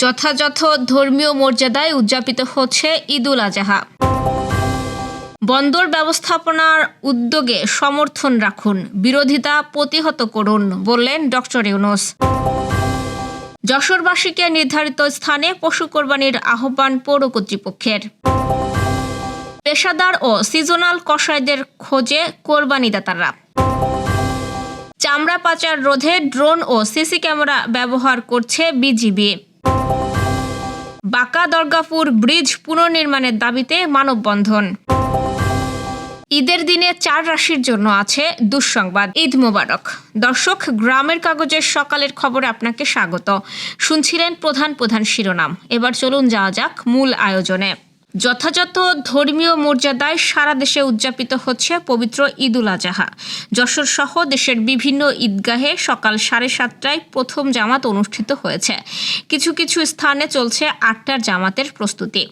যথাযথ ধর্মীয় মর্যাদায় উদযাপিত হচ্ছে ঈদুল আজহা। বন্দর ব্যবস্থাপনার উদ্যোগে সমর্থন রাখুন, বিরোধিতা প্রতিহত করুন বললেন ডক্টর ইউনুস। যশোরবাসীকে নির্ধারিত স্থানে পশু কোরবানির আহ্বান পৌর কর্তৃপক্ষের। পেশাদার ও সিজনাল কসাইদের খোঁজে কোরবানিদাতারা। চামড়া পাচার রোধে ড্রোন ও সিসি ক্যামেরা ব্যবহার করছে বিজিবি। বাঁকা দর্গাপুর ব্রিজ পুনর্নির্মাণের দাবিতে মানববন্ধন। ঈদের দিনে চার রাশির জন্য আছে দুঃসংবাদ। ঈদ মোবারক। দর্শক, গ্রামের কাগজের সকালের খবরে আপনাকে স্বাগত। শুনছিলেন প্রধান প্রধান শিরোনাম। এবার চলুন যাওয়া যাক মূল আয়োজনে। যথাযথ ধর্মীয় মর্যাদায় সারা দেশে উদযাপিত হচ্ছে পবিত্র ঈদুল আজহা। যশোর সহ দেশের বিভিন্ন ঈদগাহে সকাল সাড়ে সাতটায় প্রথম জামাত অনুষ্ঠিত হয়েছে। কিছু কিছু স্থানে চলছে আটটার জামাতের প্রস্তুতি।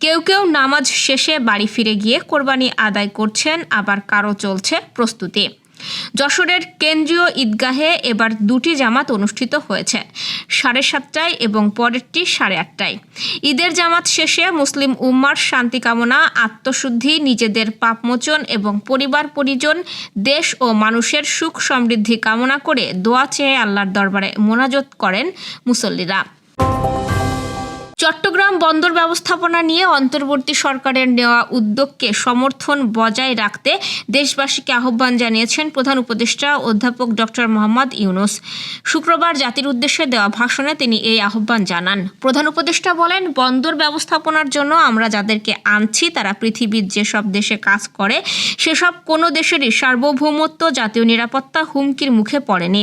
কেউ কেউ নামাজ শেষে বাড়ি ফিরে গিয়ে কোরবানি আদায় করছেন, আবার কারও চলছে প্রস্তুতি। যশোরের কেন্দ্রীয় ঈদগাহে এবার দুটি জামাত অনুষ্ঠিত হয়েছে, সাড়ে সাতটায় এবং পরেরটি সাড়ে আটটায়। ঈদের জামাত শেষে মুসলিম উম্মার শান্তি কামনা, আত্মশুদ্ধি, নিজেদের পাপমোচন এবং পরিবার পরিজন দেশ ও মানুষের সুখ সমৃদ্ধি কামনা করে দোয়া চেয়ে আল্লাহর দরবারে মোনাজত করেন মুসল্লিরা। চট্টগ্রাম বন্দর ব্যবস্থাপনা নিয়ে অন্তর্বর্তী সরকারের নেওয়া উদ্যোগকে সমর্থন বজায় রাখতে দেশবাসীকে আহ্বান জানিয়েছেন প্রধান উপদেষ্টা অধ্যাপক ডক্টর মোহাম্মদ ইউনুস। শুক্রবার জাতির উদ্দেশ্যে দেওয়া ভাষণে তিনি এই আহ্বান জানান। প্রধান উপদেষ্টা বলেন, বন্দর ব্যবস্থাপনার জন্য আমরা যাদেরকে আনছি, তারা পৃথিবীর যেসব দেশে কাজ করে, সেসব কোনো দেশেরই সার্বভৌমত্ব, জাতীয় নিরাপত্তা হুমকির মুখে পড়েনি।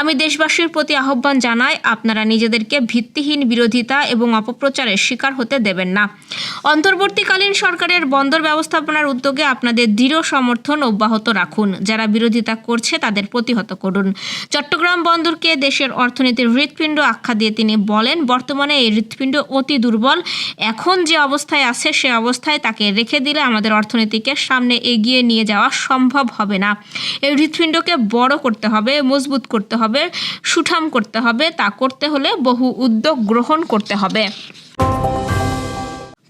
আমি দেশবাসীর প্রতি আহ্বান জানাই, আপনারা নিজেদেরকে ভিত্তিহীন বিরোধিতা এবং অপপ্রচারের শিকার হতে দেবেন না। অন্তর্বর্তীকালীন সরকারের বন্দর ব্যবস্থাপনার উদ্যোগে আপনাদের দৃঢ় সমর্থন অব্যাহত রাখুন। যারা বিরোধিতা করছে তাদের প্রতিহত করুন। চট্টগ্রাম বন্দরকে দেশের অর্থনীতির হৃৎপিণ্ড আখ্যা দিয়ে তিনি বলেন, বর্তমানে এই হৃৎপিণ্ড অতি দুর্বল। এখন যে অবস্থায় আছে সে অবস্থায় তাকে রেখে দিলে আমাদের অর্থনীতিকে সামনে এগিয়ে নিয়ে যাওয়া সম্ভব হবে না। এই হৃৎপিণ্ডকে বড় করতে হবে, মজবুত করতে হবে, সুঠাম করতে হবে। তা করতে হলে বহু উদ্যোগ গ্রহণ করতে হবে। Bye.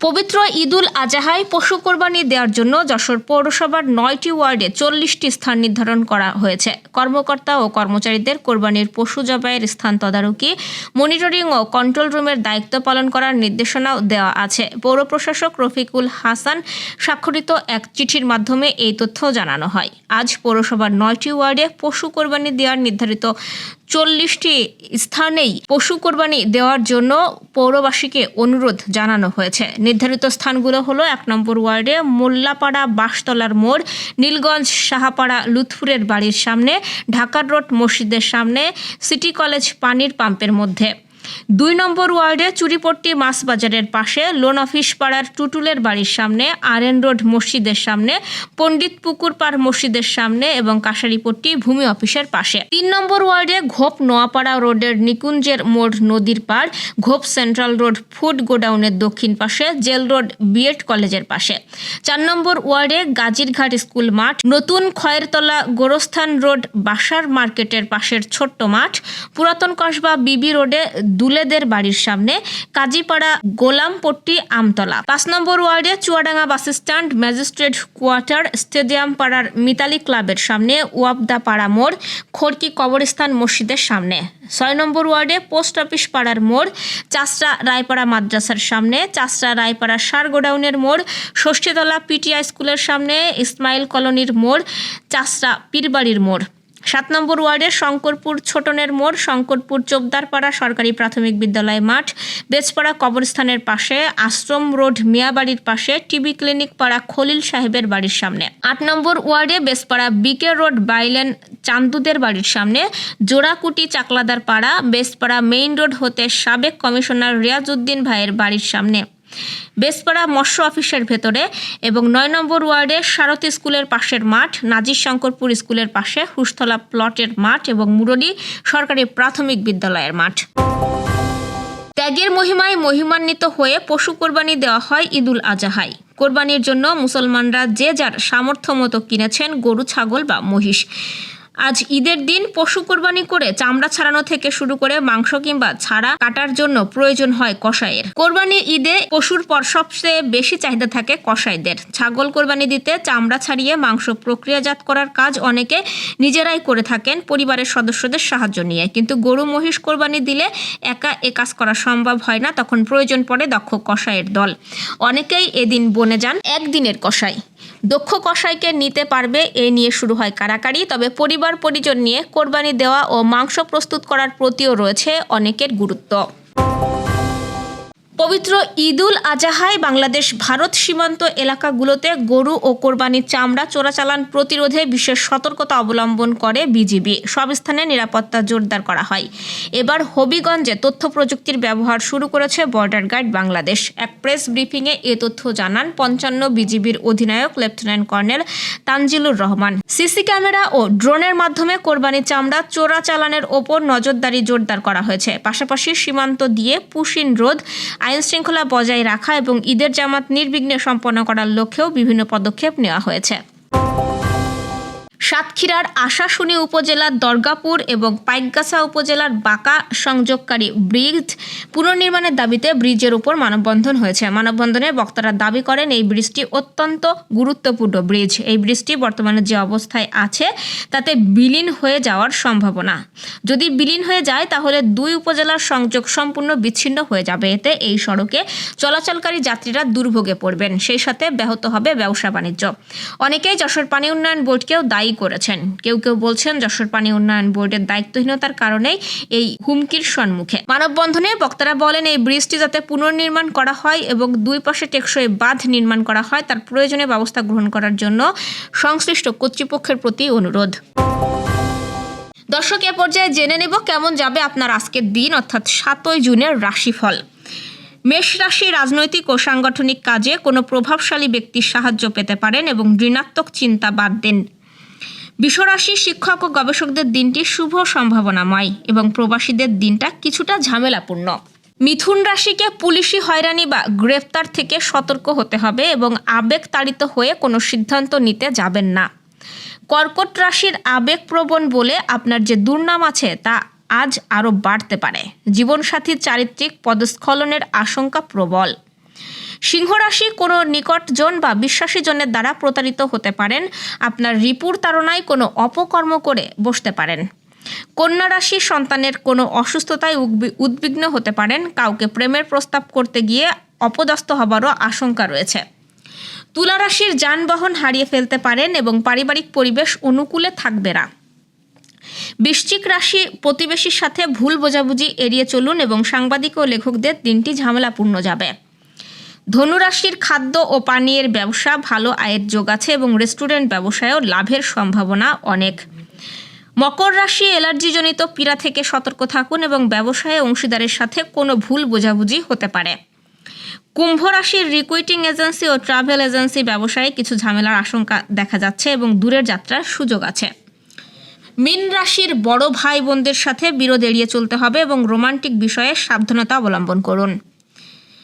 পবিত্র ঈদুল আজাহায় পশু কোরবানি দেওয়ার জন্য যশোর পৌরসভার নয়টি ওয়ার্ডে চল্লিশটি স্থান নির্ধারণ করা হয়েছে। কর্মকর্তা ও কর্মচারীদের কোরবানির পশু জবাইয়ের স্থান তদারকি, মনিটরিং ও কন্ট্রোল রুমের দায়িত্ব পালন করার নির্দেশনাও দেওয়া আছে। পৌর প্রশাসক রফিকুল হাসান স্বাক্ষরিত এক চিঠির মাধ্যমে এই তথ্য জানানো হয়। আজ পৌরসভার নয়টি ওয়ার্ডে পশু কোরবানি দেওয়ার নির্ধারিত চল্লিশটি স্থানেই পশু কোরবানি দেওয়ার জন্য পৌরবাসীকে অনুরোধ জানানো হয়েছে। নির্ধারিত স্থানগুলো হলো এক নম্বর ওয়ার্ডে মোল্লাপাড়া বাসতলার মোড়, নীলগঞ্জ, সাহাপাড়া, লুৎফুরের বাড়ির সামনে, ঢাকার রোড মসজিদের সামনে, সিটি কলেজ পানির পাম্পের মধ্যে। দুই নম্বর ওয়ার্ডে চুরিপট্টি মাছ বাজারের পাশে লোন অফিস পাড়ার টুটুলের বাড়ির সামনে, আরএন রোড মসজিদের সামনে পণ্ডিত পুকুর পাড় মসজিদের সামনে এবং কাশারিপট্টি ভূমি অফিসের পাশে। তিন নম্বর ওয়ার্ডে ঘোপ নোয়াপাড়া রোডের নিকুঞ্জের মোড় নদীর পাড়, ঘোপ সেন্ট্রাল রোড ফুড গোডাউনের দক্ষিণ পাশে জেল রোড বিএড কলেজের পাশে। চার নম্বর ওয়ার্ডে গাজীরঘাট স্কুল মাঠ, নতুন খয়েরতলা গোরস্থান রোড বাসার মার্কেটের পাশের ছোট্ট মাঠ, পুরাতন কসবা বিবি রোডে দুলেদের বাড়ির সামনে কাজীপাড়া গোলামপট্টি আমতলা। পাঁচ নম্বর ওয়ার্ডে Chuadanga bus stand, magistrate quarter stadium পাড়ার মিতালি ক্লাবের সামনে ওয়াবদা পাড়া মোড়, খড়কি কবরস্থান মসজিদের সামনে। ছয় নম্বর ওয়ার্ডে পোস্ট অফিস পাড়ার মোড় চাষরা রায়পাড়া মাদ্রাসার সামনে চাষরা রায়পাড়া সার গোডাউনের মোড়, ষষ্ঠীতলা পিটিআই স্কুলের সামনে, ইসমাইল কলোনির মোড় চাষরা পীরবাড়ির মোড়। সাত নম্বর ওয়ার্ডের শঙ্করপুর ছোটনের মোড়, শঙ্করপুর চোপদারপাড়া সরকারি প্রাথমিক বিদ্যালয় মাঠ, বেজপাড়া কবরস্থানের পাশে, আশ্রম রোড মিয়াবাড়ির পাশে, টিবি ক্লিনিক পাড়া খলিল সাহেবের বাড়ির সামনে। আট নম্বর ওয়ার্ডে বেসপাড়া বিকে রোড বাইলেন চান্দুদের বাড়ির সামনে, জোড়াকুটি চাকলাদার পাড়া বেসপাড়া মেইন রোড হতে সাবেক কমিশনার রিয়াজউদ্দিন ভাইয়ের বাড়ির সামনে। বেসপাড়া মৎস্য অফিসের ভেতরে এবং নয় নম্বর ওয়ার্ডে সারথী স্কুলের পাশের মাঠ, নাজির শঙ্করপুর স্কুলের পাশে হুসতলা প্লটের মাঠ এবং মুরলী সরকারি প্রাথমিক বিদ্যালয়ের মাঠ। ত্যাগের মহিমায় মহিমান্বিত হয়ে পশু কোরবানি দেওয়া হয় ঈদুল আজাহাই কোরবানির জন্য মুসলমানরা যে যার সামর্থ্য মতো কিনেছেন গরু, ছাগল বা মহিষ। আজ ঈদের দিন পশু কোরবানি করে চামড়া ছাড়ানো থেকে শুরু করে মাংস কিংবা ছাড়া কাটার জন্য প্রয়োজন হয় কষাইয়ের কোরবানি ঈদে পশুর পর সবচেয়ে বেশি চাহিদা থাকে কষাইদের ছাগল কোরবানি দিতে চামড়া ছাড়িয়ে মাংস প্রক্রিয়াজাত করার কাজ অনেকে নিজেরাই করে থাকেন পরিবারের সদস্যদের সাহায্য নিয়ে। কিন্তু গরু মহিষ কোরবানি দিলে একা এ কাজ করা সম্ভব হয় না, তখন প্রয়োজন পড়ে দক্ষ কষাইয়ের দল। অনেকেই এদিন বনে যান, একদিনের কষাই দক্ষ কষাইকে নিতে পারবে, এ নিয়ে শুরু হয় কারাকারি। তবে পরিবার, পরিজন নিয়ে কোরবানি দেওয়া ও মাংস প্রস্তুত করার প্রতিও রয়েছে অনেকের গুরুত্ব। পবিত্র ঈদুল আজাহায় বাংলাদেশ, ভারত সীমান্ত এলাকাগুলোতে গরু ও কোরবানির চামড়া চোরাচালান প্রতিরোধে বিশেষ সতর্কতা অবলম্বন করে বিজিবি। সব স্থানে নিরাপত্তা জোরদার করা হয়। এবার হবিগঞ্জে তথ্য প্রযুক্তির ব্যবহার শুরু করেছে বর্ডার গার্ড বাংলাদেশ। এক প্রেস ব্রিফিংয়ে এ তথ্য জানান পঞ্চান্ন বিজিবির অধিনায়ক, lieutenant colonel Tanjilur Rahman. CC camera ও ড্রোনের মাধ্যমে কোরবানির চামড়া চোরাচালানের ওপর নজরদারি জোরদার করা হয়েছে। পাশাপাশি সীমান্ত দিয়ে পুশিন রোধ আইন শৃঙ্খলা বজায় রাখা এবং ঈদের জামাত নির্বিঘ্নে সম্পন্ন করার লক্ষ্যেও বিভিন্ন পদক্ষেপ নেওয়া হয়েছে। সাতক্ষীরার আশাশুনি উপজেলার দর্গাপুর এবং পাইকগাছা উপজেলার বাঁকা সংযোগকারী ব্রিজ পুনর্নির্মাণের দাবিতে ব্রিজের উপর মানববন্ধন হয়েছে। মানববন্ধনে বক্তারা দাবি করেন, এই ব্রিজটি অত্যন্ত গুরুত্বপূর্ণ ব্রিজ। এই ব্রিজটি বর্তমানে যে অবস্থায় আছে, তাতে বিলীন হয়ে যাওয়ার সম্ভাবনা। যদি বিলীন হয়ে যায়, তাহলে দুই উপজেলার সংযোগ সম্পূর্ণ বিচ্ছিন্ন হয়ে যাবে। এতে এই সড়কে চলাচলকারী যাত্রীরা দুর্ভোগে পড়বেন। সেই সাথে ব্যাহত হবে ব্যবসা বাণিজ্য অনেকেই যশোর পানি উন্নয়ন বোর্ডকেও দায়ী করেছেন। কেউ কেউ বলছেন, যশোর পানি উন্নয়ন বোর্ডের দায়িত্বহীনতার কারণেই এই হুমকির সম্মুখে। মানববন্ধনে বক্তারা বলেন, এই ব্রিজটি যাতে পুনর্নির্মাণ করা হয় এবং দুই পাশে টেকসই বাঁধ নির্মাণ করা হয়, তার প্রয়োজনীয় ব্যবস্থা গ্রহণ করার জন্য সংশ্লিষ্ট কর্তৃপক্ষের প্রতি অনুরোধ। দর্শক, এ পর্যায়ে জেনে নেব কেমন যাবে আপনার আজকের দিন, অর্থাৎ সাতই জুনের রাশিফল। মেষ রাশি রাজনৈতিক ও সাংগঠনিক কাজে কোনো প্রভাবশালী ব্যক্তির সাহায্য পেতে পারেন এবং ঋণাত্মক চিন্তা বাদ দিন। বিশ্বরাশি শিক্ষক ও গবেষকদের দিনটি শুভ সম্ভাবনাময় এবং প্রবাসীদের দিনটা কিছুটা ঝামেলাপূর্ণ। মিথুন রাশিকে পুলিশি হয়রানি বা গ্রেফতার থেকে সতর্ক হতে হবে এবং আবেগ তাড়িত হয়ে কোনো সিদ্ধান্ত নিতে যাবেন না। কর্কট রাশির আবেগপ্রবণ বলে আপনার যে দুর্নাম আছে তা আজ আরও বাড়তে পারে। জীবনসাথীর চারিত্রিক পদস্খলনের আশঙ্কা প্রবল। সিংহ রাশি কোনো নিকটজন বা বিশ্বাসী জনের দ্বারা প্রতারিত হতে পারেন। আপনার রিপুর তাড়নায় কোনো অপকর্ম করে বসতে পারেন। কন্যা রাশির সন্তানের কোনো অসুস্থতায় উদ্বি- উদ্বিগ্ন হতে পারেন। কাউকে প্রেমের প্রস্তাব করতে গিয়ে অপদস্থ হবারও আশঙ্কা রয়েছে। তুলা রাশির যানবাহন হারিয়ে ফেলতে পারেন এবং পারিবারিক পরিবেশ অনুকূলে থাকবে না। বৃশ্চিক রাশি প্রতিবেশীর সাথে ভুল বোঝাবুঝি এড়িয়ে চলুন এবং সাংবাদিক ও লেখকদের দিনটি ঝামেলাপূর্ণ যাবে। ধনুরাশির খাদ্য ও পানীয়ের ব্যবসা, ভালো আয়ের যোগ আছে এবং রেস্টুরেন্ট ব্যবসায়ও লাভের সম্ভাবনা অনেক। মকর রাশি অ্যালার্জিজনিত, পীড়া থেকে সতর্ক থাকুন এবং ব্যবসায় অংশীদারের সাথে কোনো ভুল বোঝাবুঝি হতে পারে। কুম্ভ রাশির রিকুইটিং এজেন্সি ও ট্রাভেল এজেন্সি ব্যবসায়ে কিছু ঝামেলার আশঙ্কা দেখা যাচ্ছে এবং দূরের যাত্রার সুযোগ আছে। মীন রাশির বড় ভাই বোনদের সাথে বিরোধ এড়িয়ে চলতে হবে এবং রোমান্টিক বিষয়ে সাবধানতা অবলম্বন করুন।